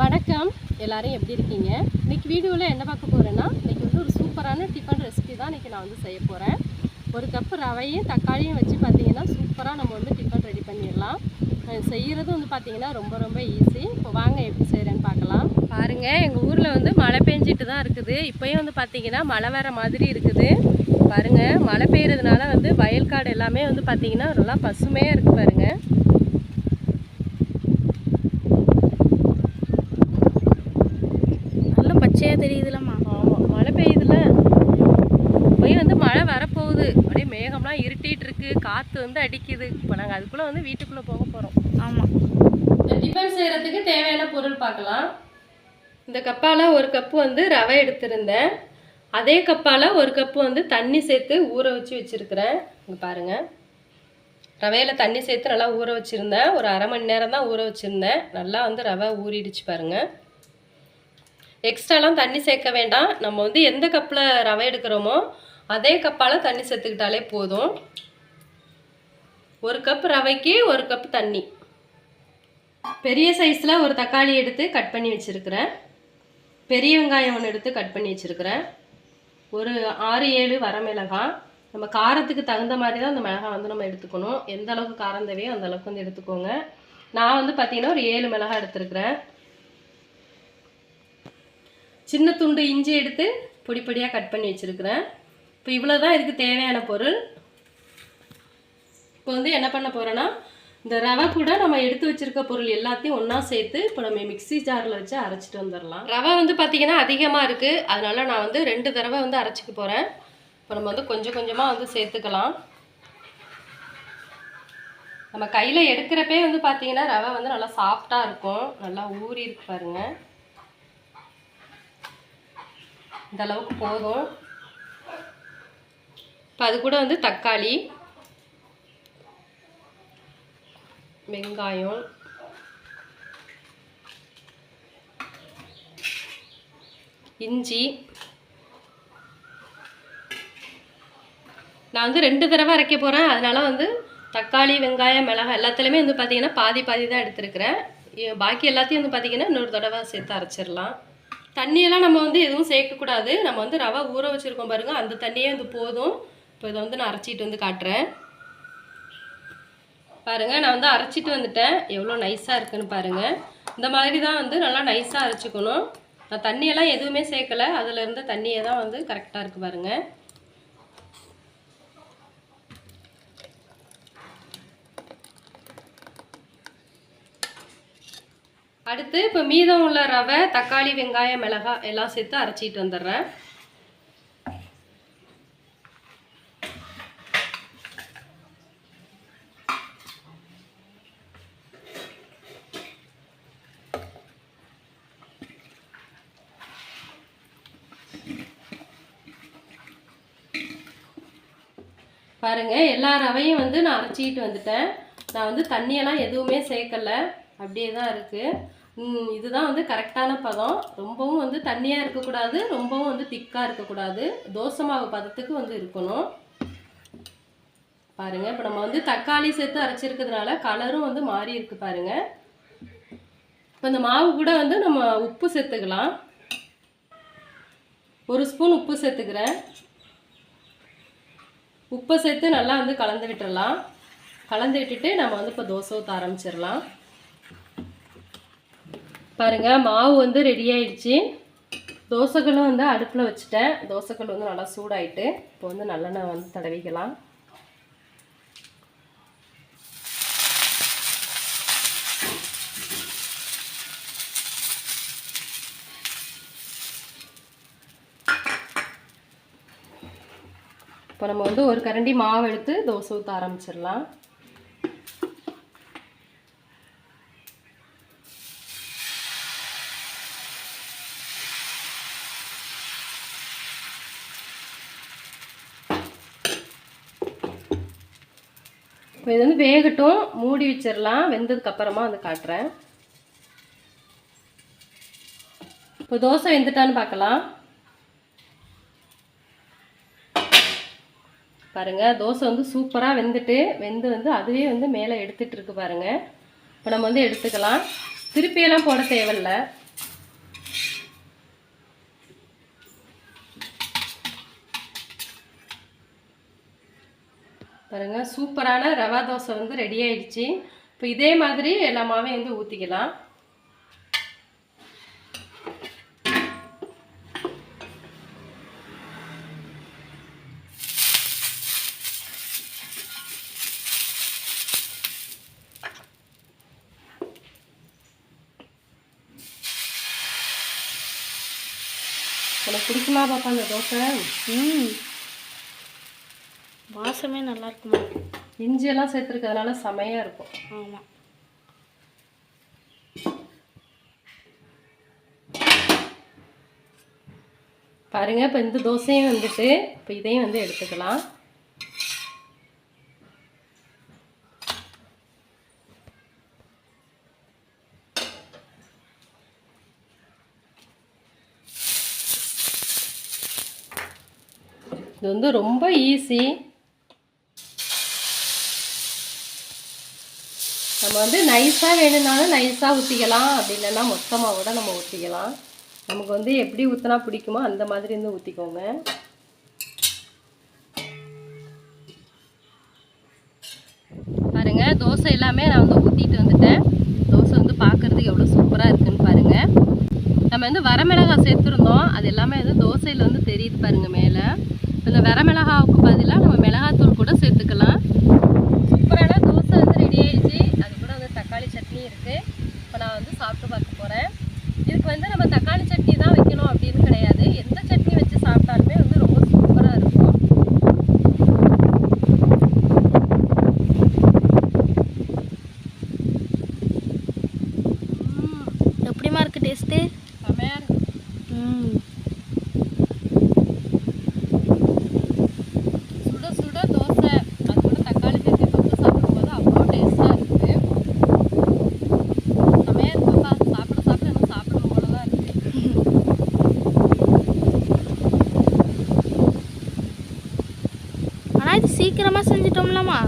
வணக்கம். எல்லாரும் எப்படி இருக்கீங்க? இன்னைக்கு வீடியோவில் என்ன பார்க்க போகிறேன்னா இன்றைக்கி வந்து ஒரு சூப்பரான டிஃபன் ரெசிபி தான் இன்றைக்கி நான் வந்து செய்ய போகிறேன் ஒரு கப்பு ரவையும் தக்காளியும் வச்சு பார்த்திங்கன்னா சூப்பராக நம்ம வந்து டிஃபன் ரெடி பண்ணிடலாம். செய்கிறது வந்து பார்த்தீங்கன்னா ரொம்ப ரொம்ப ஈஸி இப்போ வாங்க எப்படி செய்கிறேன்னு பார்க்கலாம். பாருங்கள் எங்கள் ஊரில் வந்து மழை பெஞ்சிட்டு தான் இருக்குது. இப்போயும் வந்து பார்த்தீங்கன்னா மழை வர மாதிரி இருக்குது. பாருங்கள் மழை பெய்கிறதுனால வந்து வயல்காடு எல்லாமே வந்து பார்த்திங்கன்னா நல்லா பசுமையாக இருக்குது பாருங்கள் நல்ல பச்சையாக தெரியுதுலம்மா. ஆமாம் மழை பெய்யுதுல. போய் வந்து மழை வரப்போகுது. அப்படியே மேகம்லாம் இருட்டிட்டு இருக்கு காற்று வந்து அடிக்குது. இப்போ நாங்கள் அதுக்குள்ளே வந்து வீட்டுக்குள்ளே போக போகிறோம். ஆமாம் டிஃபன் செய்கிறதுக்கு தேவையான பொருள் பார்க்கலாம். இந்த கப்பால் ஒரு கப்பு வந்து ரவை எடுத்திருந்தேன். அதே கப்பால் ஒரு கப்பு வந்து தண்ணி சேர்த்து ஊற வச்சு வச்சுருக்கிறேன். இங்கே பாருங்கள் ரவையில் தண்ணி சேர்த்து நல்லா ஊற வச்சுருந்தேன். ஒரு அரை மணி நேரம் தான் ஊற வச்சுருந்தேன். நல்லா வந்து ரவை ஊறிடுச்சு பாருங்கள் எக்ஸ்ட்ராலாம் தண்ணி சேர்க்க வேண்டாம். நம்ம வந்து எந்த கப்பில் ரவை எடுக்கிறோமோ அதே கப்பால் தண்ணி சேர்த்துக்கிட்டாலே போதும். ஒரு கப் ரவைக்கு ஒரு கப் தண்ணி. பெரிய சைஸில் ஒரு தக்காளி எடுத்து கட் பண்ணி வச்சுருக்கிறேன். பெரிய வெங்காயம் ஒன்று எடுத்து கட் பண்ணி வச்சுருக்கிறேன். ஒரு ஆறு ஏழு வரமிளகாய் நம்ம காரத்துக்கு தகுந்த மாதிரி தான் அந்த மிளகாய் வந்து நம்ம எடுத்துக்கணும். எந்த அளவுக்கு காரம் தேவையோ அந்த அளவுக்கு வந்து எடுத்துக்கோங்க. நான் வந்து பார்த்திங்கன்னா ஒரு ஏழு மிளகாய் எடுத்துருக்கிறேன். சின்ன துண்டு இஞ்சி எடுத்து பொடி பொடியாக கட் பண்ணி வச்சுருக்கிறேன். இப்போ இவ்வளோ தான் இதுக்கு தேவையான பொருள். இப்போ வந்து என்ன பண்ண போகிறேன்னா இந்த ரவை கூட நம்ம எடுத்து வச்சிருக்க பொருள் எல்லாத்தையும் ஒன்றா சேர்த்து இப்போ நம்ம மிக்ஸி ஜாரில் வச்சு அரைச்சிட்டு வந்துடலாம் ரவை வந்து பார்த்திங்கன்னா அதிகமாக இருக்குது அதனால் நான் வந்து ரெண்டு தடவை வந்து அரைச்சிக்க போகிறேன் இப்போ நம்ம வந்து கொஞ்சம் கொஞ்சமாக வந்து சேர்த்துக்கலாம். நம்ம கையில் எடுக்கிறப்பே வந்து பார்த்திங்கன்னா ரவை வந்து நல்லா சாஃப்டாக இருக்கும். நல்லா ஊறி இருக்கு பாருங்கள் இந்த அளவுக்கு போதும். இப்போ அது கூட வந்து தக்காளி வெங்காயம் இஞ்சி. நான் வந்து ரெண்டு தடவை அரைக்க போகிறேன் அதனால வந்து தக்காளி வெங்காயம் மிளகாய் எல்லாத்துலேயுமே வந்து பார்த்திங்கன்னா பாதி பாதி தான் எடுத்துருக்கிறேன். பாக்கி எல்லாத்தையும் வந்து பார்த்தீங்கன்னா இன்னொரு தடவை சேர்த்து அரைச்சிடலாம். தண்ணியெல்லாம் நம்ம வந்து எதுவும் சேர்க்கக்கூடாது. நம்ம வந்து ரவை ஊற வச்சுருக்கோம் பாருங்கள் அந்த தண்ணியே வந்து போதும். இப்போ இதை வந்து நான் அரைச்சிட்டு வந்து காட்டுறேன். பாருங்கள் நான் வந்து அரைச்சிட்டு வந்துட்டேன். எவ்வளோ நைஸாக இருக்குன்னு பாருங்கள் இந்த மாதிரி தான் வந்து நல்லா நைஸாக அரைச்சிக்கணும். நான் தண்ணியெல்லாம் எதுவுமே சேர்க்கலை. அதில் இருந்த தண்ணியை தான் வந்து கரெக்டாக இருக்குது பாருங்கள் அடுத்து இப்போ மீதம் உள்ள ரவை தக்காளி வெங்காயம் மிளகாய் எல்லாம் சேர்த்து அரைச்சிட்டு வந்துடுறேன். பாருங்கள் எல்லா ரவையும் வந்து நான் அரைச்சிக்கிட்டு வந்துட்டேன். நான் வந்து தண்ணியெல்லாம் எதுவுமே சேர்க்கலை. அப்படியே தான் இருக்குது இதுதான் வந்து கரெக்டான பதம். ரொம்பவும் வந்து தண்ணியாக இருக்கக்கூடாது ரொம்பவும் வந்து திக்காக இருக்கக்கூடாது. தோசை மாவு பதத்துக்கு வந்து இருக்கணும். பாருங்க இப்போ நம்ம வந்து தக்காளி சேர்த்து அரைச்சிருக்கிறதுனால கலரும் வந்து மாறி இருக்கு பாருங்க. இப்போ இந்த மாவு கூட வந்து நம்ம உப்பு சேர்த்துக்கலாம். ஒரு ஸ்பூன் உப்பு சேர்த்துக்கிறேன். உப்பை சேர்த்து நல்லா வந்து கலந்து விட்டுடலாம் கலந்து விட்டுட்டு நம்ம வந்து இப்போ தோசை ஊற்ற ஆரம்பிச்சிடலாம். பாருங்கள் மாவு வந்து ரெடி ஆயிடுச்சு. தோசைகளும் வந்து அடுப்பில் வச்சுட்டேன். தோசைகள் வந்து நல்லா சூடாயிட்டு இப்போ வந்து நல்லெண்ணெய் வந்து தடவிக்கலாம். இப்போ நம்ம வந்து ஒரு கரண்டி மாவு எடுத்து தோசை ஊற்ற ஆரம்பிச்சிடலாம். இப்போ இது வந்து வேகட்டும். மூடி வச்சிடலாம் வெந்ததுக்கு அப்புறமா வந்து காட்டுறேன். இப்போ தோசை வெந்துட்டான்னு பார்க்கலாம் பாருங்கள் தோசை வந்து சூப்பராக வெந்துட்டு வெந்து வந்து அதுவே வந்து மேலே எடுத்துகிட்டு இருக்கு பாருங்கள் இப்போ நம்ம வந்து எடுத்துக்கலாம். திருப்பியெல்லாம் போட தேவையில்ல. பாருங்க சூப்பரான ரவா தோசை வந்து ரெடி ஆயிடுச்சு. இப்போ இதே மாதிரி எல்லா மாவையும் வந்து ஊற்றிக்கலாம் உனக்கு பிடிக்குமா பாப்பா அந்த தோசை? ம். வாசமே நல்லா இருக்குமா இஞ்சியெல்லாம் சேர்த்துருக்கிறதுனால செமையாக இருக்கும். ஆமாம் பாருங்க இப்போ இந்த தோசையும் வந்துட்டு இப்போ இதையும் வந்து எடுத்துக்கலாம். இது வந்து ரொம்ப ஈஸி நம்ம வந்து நைஸாக வேணும்னாலும் நைஸாக ஊற்றிக்கலாம் அப்படி இல்லைன்னா மொத்தமாக கூட நம்ம ஊற்றிக்கலாம் நமக்கு வந்து எப்படி ஊற்றினா பிடிக்குமோ அந்த மாதிரி இருந்து ஊற்றிக்கோங்க பாருங்க தோசை எல்லாமே நான் வந்து ஊற்றிட்டு வந்துட்டேன். தோசை வந்து பார்க்கறதுக்கு எவ்வளோ சூப்பராக இருக்குன்னு பாருங்கள் நம்ம வந்து வரமிளகாய் சேர்த்துருந்தோம். அது எல்லாமே வந்து தோசையில் வந்து தெரியுது பாருங்கள் மேலே. இந்த வரமிளகாவுக்கு பதிலாக சீக்கிரமாக செஞ்சிட்டோம்லம்மா